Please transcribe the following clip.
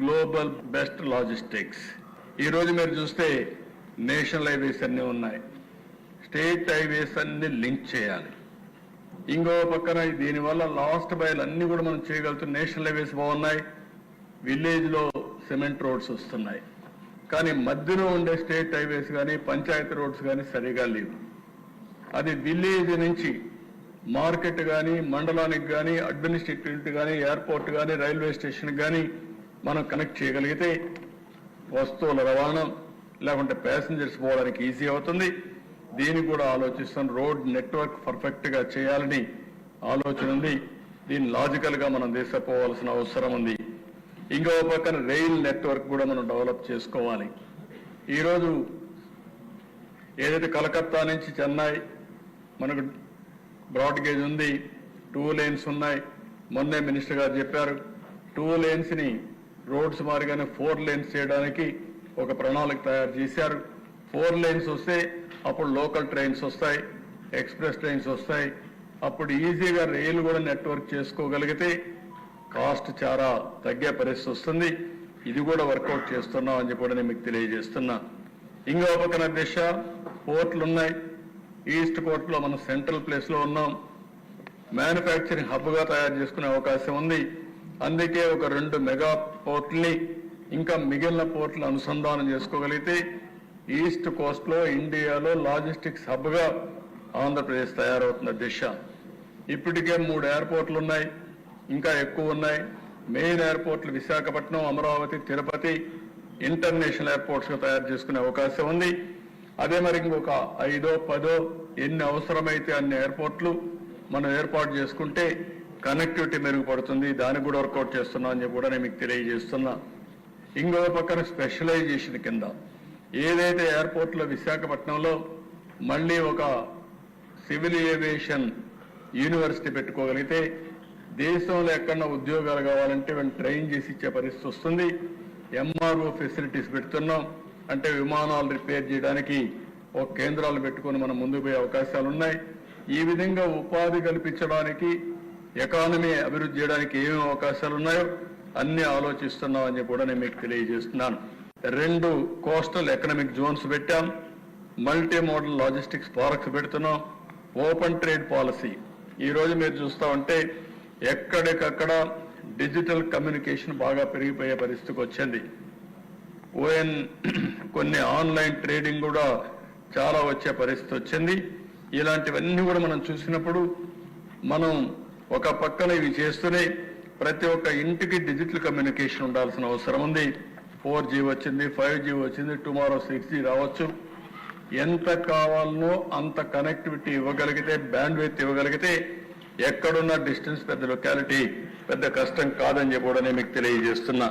Global best logistics ఈరోజు మీరు చూస్తే నేషనల్ హైవేస్ అన్నీ ఉన్నాయి. స్టేట్ హైవేస్ అన్ని లింక్ చేయాలి. ఇంకో పక్కన దీనివల్ల లాస్ట్ బయలు అన్ని కూడా మనం చేయగలుగుతాం. నేషనల్ హైవేస్ బాగున్నాయి. విలేజ్లో సిమెంట్ రోడ్స్ వస్తున్నాయి. కానీ మధ్యలో ఉండే స్టేట్ హైవేస్ కానీ పంచాయతీ రోడ్స్ కానీ సరిగా లేవు. అది విలేజ్ నుంచి మార్కెట్ కానీ మండలానికి కానీ అడ్మినిస్ట్రేటివ్ కానీ ఎయిర్పోర్ట్ కానీ రైల్వే స్టేషన్ కానీ మనం కనెక్ట్ చేయగలిగితే వస్తువుల రవాణా లేకుంటే ప్యాసింజర్స్ పోవడానికి ఈజీ అవుతుంది. దీన్ని కూడా ఆలోచిస్తాం. రోడ్ నెట్వర్క్ పర్ఫెక్ట్గా చేయాలని ఆలోచన ఉంది. దీన్ని లాజికల్గా మనం తీసుకుపోవాల్సిన అవసరం ఉంది. ఇంకో పక్కన రైల్ నెట్వర్క్ కూడా మనం డెవలప్ చేసుకోవాలి. ఈరోజు ఏదైతే కలకత్తా నుంచి చెన్నై మనకు బ్రాడ్ గేజ్ ఉంది. టూ లేన్స్ ఉన్నాయి. మొన్నే మినిస్టర్ గారు చెప్పారు. టూ లేన్స్ని రోడ్స్ మారిగానే ఫోర్ లేన్స్ చేయడానికి ఒక ప్రణాళిక తయారు చేశారు. ఫోర్ లేన్స్ వస్తే అప్పుడు లోకల్ ట్రైన్స్ వస్తాయి ఎక్స్ప్రెస్ ట్రైన్స్ వస్తాయి. అప్పుడు ఈజీగా రైలు కూడా నెట్వర్క్ చేసుకోగలిగితే కాస్ట్ చాలా తగ్గే పరిస్థితి వస్తుంది. ఇది కూడా వర్కౌట్ చేస్తున్నాం అని చెప్పి కూడా నేను మీకు తెలియజేస్తున్నా. ఇంకో పక్కన దిశ పోర్ట్లు ఉన్నాయి. ఈస్ట్ కోర్ట్లో మనం సెంట్రల్ ప్లేస్లో ఉన్నాం. మ్యానుఫ్యాక్చరింగ్ హబ్గా తయారు చేసుకునే అవకాశం ఉంది. అందుకే ఒక రెండు మెగా పోర్ట్ని ఇంకా మిగిలిన పోర్ట్లు అనుసంధానం చేసుకోగలిగితే ఈస్ట్ కోస్ట్లో ఇండియాలో లాజిస్టిక్స్ హబ్గా ఆంధ్రప్రదేశ్ తయారవుతున్న దిశ. ఇప్పటికే మూడు ఎయిర్పోర్ట్లు ఉన్నాయి ఇంకా ఎక్కువ ఉన్నాయి. మెయిన్ ఎయిర్పోర్ట్లు విశాఖపట్నం అమరావతి తిరుపతి ఇంటర్నేషనల్ ఎయిర్పోర్ట్స్గా తయారు చేసుకునే అవకాశం ఉంది. అదే మరి ఇంకొక ఐదో పదో ఎన్ని అవసరమైతే అన్ని ఎయిర్పోర్ట్లు మనం ఏర్పాటు చేసుకుంటే కనెక్టివిటీ మెరుగుపడుతుంది. దానికి కూడా వర్కౌట్ చేస్తున్నాం అని చెప్పి కూడా నేను మీకు తెలియజేస్తున్నా. ఇంకో పక్కన స్పెషలైజేషన్ కింద. ఏదైతే ఎయిర్పోర్ట్లో విశాఖపట్నంలో మళ్ళీ ఒక సివిల్ ఏవియేషన్ యూనివర్సిటీ పెట్టుకోగలిగితే దేశంలో ఎక్కడన్నా ఉద్యోగాలు కావాలంటే వీళ్ళని ట్రైన్ చేసి ఇచ్చే పరిస్థితి వస్తుంది. ఎంఆర్ఓ ఫెసిలిటీస్ పెడుతున్నాం. అంటే విమానాలు రిపేర్ చేయడానికి ఒక కేంద్రాలు పెట్టుకొని మనం ముందుకు పోయే అవకాశాలు ఉన్నాయి ఈ విధంగా ఉపాధి కల్పించడానికి ఎకానమీ అభివృద్ధి చేయడానికి ఏమేమి అవకాశాలు ఉన్నాయో అన్ని ఆలోచిస్తున్నాం అని చెప్పి కూడా నేను మీకు తెలియజేస్తున్నాను. రెండు కోస్టల్ ఎకనామిక్ జోన్స్ పెట్టాం. మల్టీ మోడల్ లాజిస్టిక్స్ పార్క్స్ పెడుతున్నాం. Open trade policy. ఈరోజు మీరు చూస్తా ఉంటే ఎక్కడికక్కడ డిజిటల్ కమ్యూనికేషన్ బాగా పెరిగిపోయే పరిస్థితికి వచ్చింది. ఓఎన్ కొన్ని ఆన్లైన్ ట్రేడింగ్ కూడా చాలా వచ్చే పరిస్థితి వచ్చింది. ఇలాంటివన్నీ కూడా మనం చూసినప్పుడు మనం ఒక పక్కన ఇవి చేస్తూనే ప్రతి ఒక్క ఇంటికి డిజిటల్ కమ్యూనికేషన్ ఉండాల్సిన అవసరం ఉంది. ఫోర్ జీ వచ్చింది ఫైవ్ జీ వచ్చింది టుమారో సిక్స్ జీ రావచ్చు. ఎంత కావాలనో అంత కనెక్టివిటీ ఇవ్వగలిగితే బ్యాండ్విత్ ఇవ్వగలిగితే ఎక్కడున్న డిస్టెన్స్ పెద్ద లొకాలిటీ పెద్ద కష్టం కాదని చెప్పి కూడా నేను మీకు తెలియజేస్తున్నా.